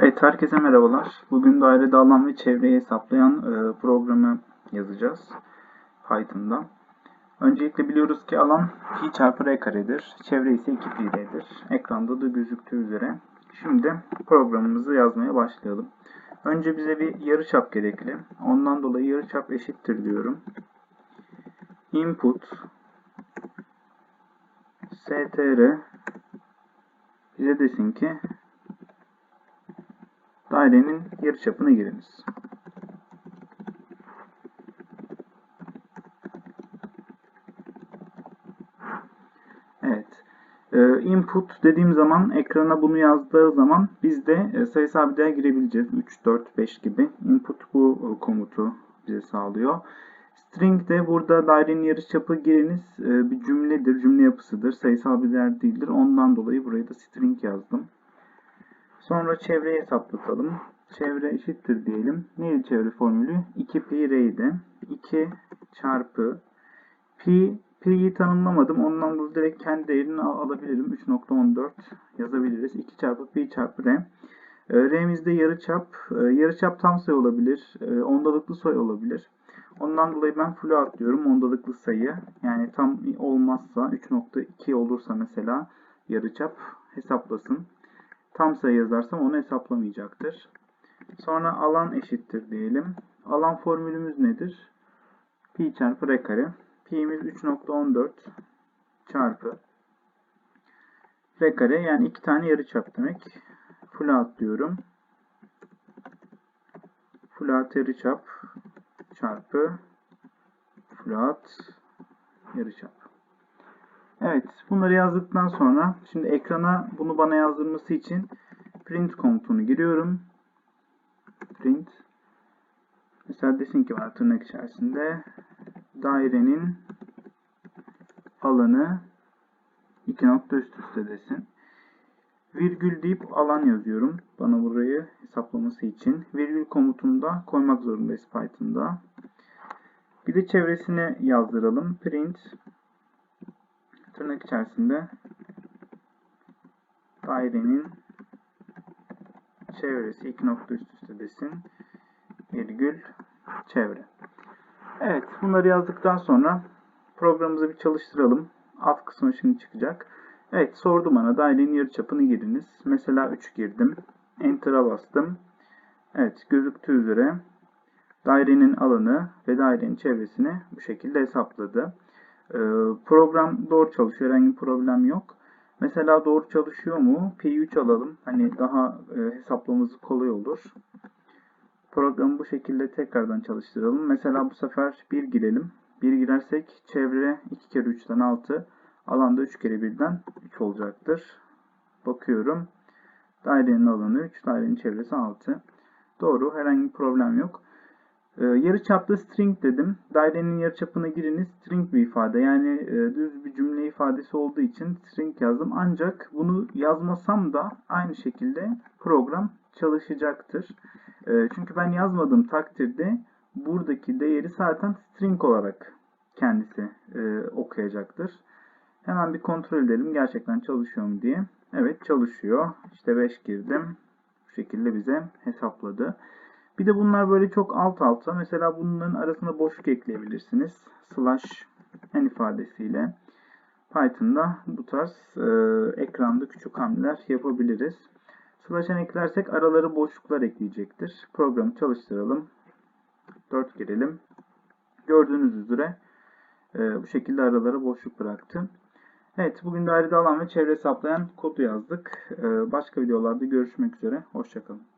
Evet, herkese merhabalar. Bugün dairede alan ve çevreyi hesaplayan e, programı yazacağız Python'da. Öncelikle biliyoruz ki alan pi çarpı r karedir. Çevre ise 2 pi r'dir. Ekranda da gözüktüğü üzere. Şimdi programımızı yazmaya başlayalım. Önce bize bir yarıçap gerekli. Ondan dolayı yarıçap eşittir diyorum. Input str bize desin ki dairenin yarıçapını giriniz. Evet. Ee, input dediğim zaman ekrana bunu yazdığı zaman biz de e, sayısal bir değer girebileceğiz. 3, 4, 5 gibi. Input bu e, komutu bize sağlıyor. String de burada dairenin yarıçapı giriniz e, bir cümledir, cümle yapısıdır. Sayısal bir değer değildir. Ondan dolayı buraya da string yazdım. Sonra çevreyi hesaplatalım. Çevre eşittir diyelim. Neydi çevre formülü? 2 pi r'ydi. 2 çarpı pi pi'yi tanımlamadım. Ondan dolayı direkt kendi değerini alabilirim. 3.14 yazabiliriz. 2 çarpı pi çarpı r. Ee, R'mizde yarıçap. Ee, yarıçap tam sayı olabilir. Ee, ondalıklı sayı olabilir. Ondan dolayı ben float diyorum. Ondalıklı sayı. Yani tam olmazsa 3.2 olursa mesela yarıçap hesaplasın. Tam sayı yazarsam onu hesaplamayacaktır. Sonra alan eşittir diyelim. Alan formülümüz nedir? Pi çarpı r kare. Pi'miz 3.14 çarpı r kare yani iki tane yarıçap demek. Float diyorum. Float yarıçap çarpı float yarıçap. Evet, bunları yazdıktan sonra şimdi ekrana bunu bana yazdırması için print komutunu giriyorum. Print mesela desin ki bana tırnak içerisinde dairenin alanı iki nokta üst üste desin. Virgül deyip alan yazıyorum. Bana burayı hesaplaması için. Virgül komutunu da koymak zorundayız Python'da. Bir de çevresine yazdıralım. Print tırnak içerisinde dairenin çevresi iki nokta üst üste desin. Virgül çevre. Evet bunları yazdıktan sonra programımızı bir çalıştıralım. Alt kısmı şimdi çıkacak. Evet sordu bana dairenin yarıçapını giriniz. Mesela 3 girdim. Enter'a bastım. Evet gözüktüğü üzere dairenin alanı ve dairenin çevresini bu şekilde hesapladı. Ee, program doğru çalışıyor. Herhangi bir problem yok. Mesela doğru çalışıyor mu? P3 alalım. Hani daha e, hesaplaması kolay olur. Programı bu şekilde tekrardan çalıştıralım. Mesela bu sefer 1 girelim. 1 girersek çevre 2 kere 3'ten 6. Alanda 3 kere 1'den 3 olacaktır. Bakıyorum. Dairenin alanı 3, dairenin çevresi 6. Doğru. Herhangi bir problem yok. Ee, yarı çaplı string dedim. Dairenin yarı çapına giriniz. String bir ifade. Yani e, düz bir cümle ifadesi olduğu için string yazdım. Ancak bunu yazmasam da aynı şekilde program çalışacaktır. E, çünkü ben yazmadığım takdirde buradaki değeri zaten string olarak kendisi e, okuyacaktır. Hemen bir kontrol edelim gerçekten çalışıyor mu diye. Evet çalışıyor. İşte 5 girdim. Bu şekilde bize hesapladı. Bir de bunlar böyle çok alt alta. Mesela bunların arasına boşluk ekleyebilirsiniz. Slash n ifadesiyle. Python'da bu tarz e, ekranda küçük hamleler yapabiliriz. Slash n eklersek araları boşluklar ekleyecektir. Programı çalıştıralım. 4 girelim. Gördüğünüz üzere e, bu şekilde aralara boşluk bıraktı. Evet bugün dairede alan ve çevre hesaplayan kodu yazdık. E, başka videolarda görüşmek üzere. Hoşçakalın.